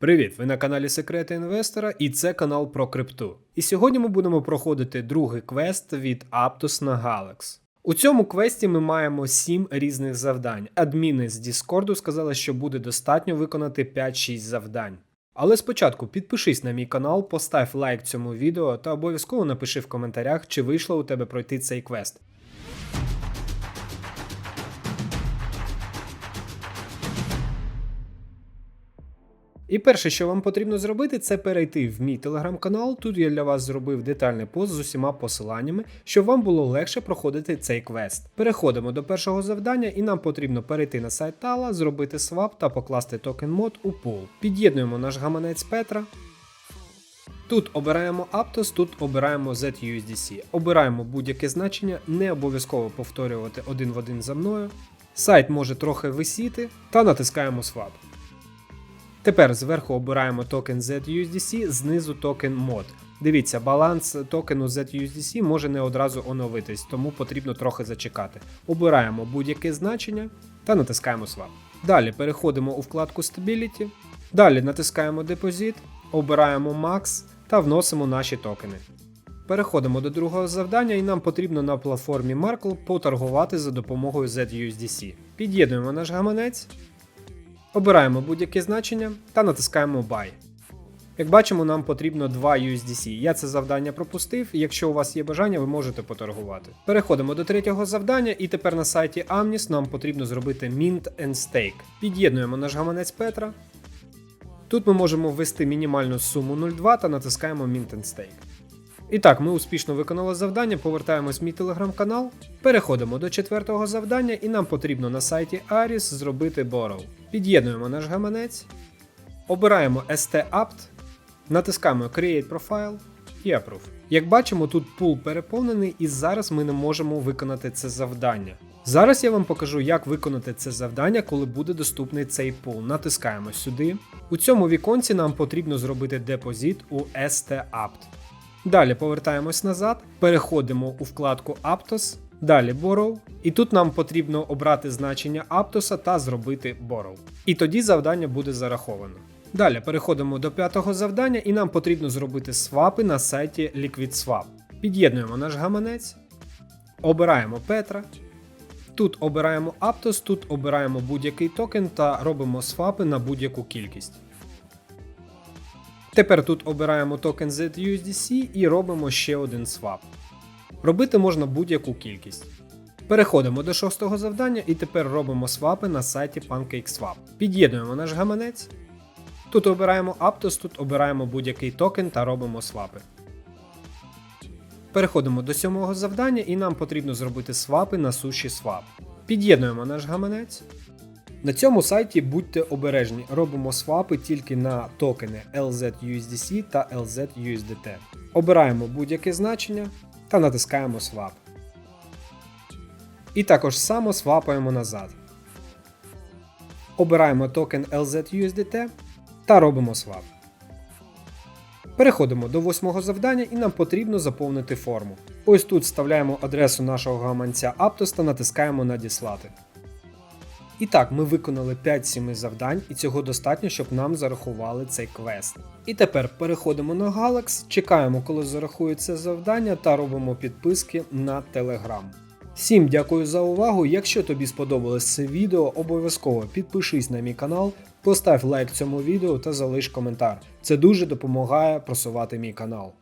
Привіт! Ви на каналі Секрети Інвестора, і це канал про крипту. І сьогодні ми будемо проходити другий квест від Aptos на Galax. У цьому квесті ми маємо 7 різних завдань. Адміни з Discord сказали, що буде достатньо виконати 5-6 завдань. Але спочатку підпишись на мій канал, постав лайк цьому відео та обов'язково напиши в коментарях, чи вийшло у тебе пройти цей квест. І перше, що вам потрібно зробити, це перейти в мій телеграм-канал. Тут я для вас зробив детальний пост з усіма посиланнями, щоб вам було легше проходити цей квест. Переходимо до першого завдання, і нам потрібно перейти на сайт Тала, зробити свап та покласти токен мод у пул. Під'єднуємо наш гаманець Петра. Тут обираємо Aptos, тут обираємо ZUSDC. Обираємо будь-яке значення, не обов'язково повторювати один в один за мною. Сайт може трохи висіти та натискаємо Swap. Тепер зверху обираємо токен ZUSDC, знизу токен MOD. Дивіться, баланс токену ZUSDC може не одразу оновитись, тому потрібно трохи зачекати. Обираємо будь-яке значення та натискаємо Swap. Далі переходимо у вкладку Stability. Далі натискаємо Deposit, обираємо Max та вносимо наші токени. Переходимо до другого завдання, і нам потрібно на платформі Markle поторгувати за допомогою ZUSDC. Під'єднуємо наш гаманець. Обираємо будь-яке значення та натискаємо Buy. Як бачимо, нам потрібно 2 USDC. Я це завдання пропустив, якщо у вас є бажання, ви можете поторгувати. Переходимо до третього завдання, і тепер на сайті Amnis нам потрібно зробити Mint and Stake. Під'єднуємо наш гаманець Петра. Тут ми можемо ввести мінімальну суму 0,2 та натискаємо Mint and Stake. І так, ми успішно виконали завдання, повертаємось в мій телеграм-канал, переходимо до четвертого завдання, і нам потрібно на сайті Aris зробити Borrow. Під'єднуємо наш гаманець, обираємо ST-Apt, натискаємо Create Profile і Approve. Як бачимо, тут пул переповнений, і зараз ми не можемо виконати це завдання. Зараз я вам покажу, як виконати це завдання, коли буде доступний цей пул. Натискаємо сюди. У цьому віконці нам потрібно зробити депозит у ST-Apt. Далі повертаємось назад, переходимо у вкладку Aptos, далі Borrow, і тут нам потрібно обрати значення Aptos та зробити Borrow. І тоді завдання буде зараховано. Далі переходимо до п'ятого завдання, і нам потрібно зробити свапи на сайті LiquidSwap. Під'єднуємо наш гаманець, обираємо Петра. Тут обираємо Aptos, тут обираємо будь-який токен та робимо свапи на будь-яку кількість. Тепер тут обираємо токен ZUSDC і робимо ще один свап. Робити можна будь-яку кількість. Переходимо до шостого завдання і тепер робимо свапи на сайті PancakeSwap. Під'єднуємо наш гаманець. Тут обираємо Aptos, тут обираємо будь-який токен та робимо свапи. Переходимо до сьомого завдання і нам потрібно зробити свапи на суші Swap. Під'єднуємо наш гаманець. На цьому сайті будьте обережні, робимо свапи тільки на токени LZUSDC та LZUSDT. Обираємо будь-яке значення та натискаємо Swap. І також само свапаємо назад. Обираємо токен LZUSDT та робимо свап. Переходимо до восьмого завдання і нам потрібно заповнити форму. Ось тут вставляємо адресу нашого гаманця Aptos та натискаємо Надіслати. І так, ми виконали 5-7 завдань, і цього достатньо, щоб нам зарахували цей квест. І тепер переходимо на Galax, чекаємо, коли зарахують це завдання, та робимо підписки на Telegram. Всім дякую за увагу. Якщо тобі сподобалось це відео, обов'язково підпишись на мій канал, постав лайк цьому відео та залиш коментар. Це дуже допомагає просувати мій канал.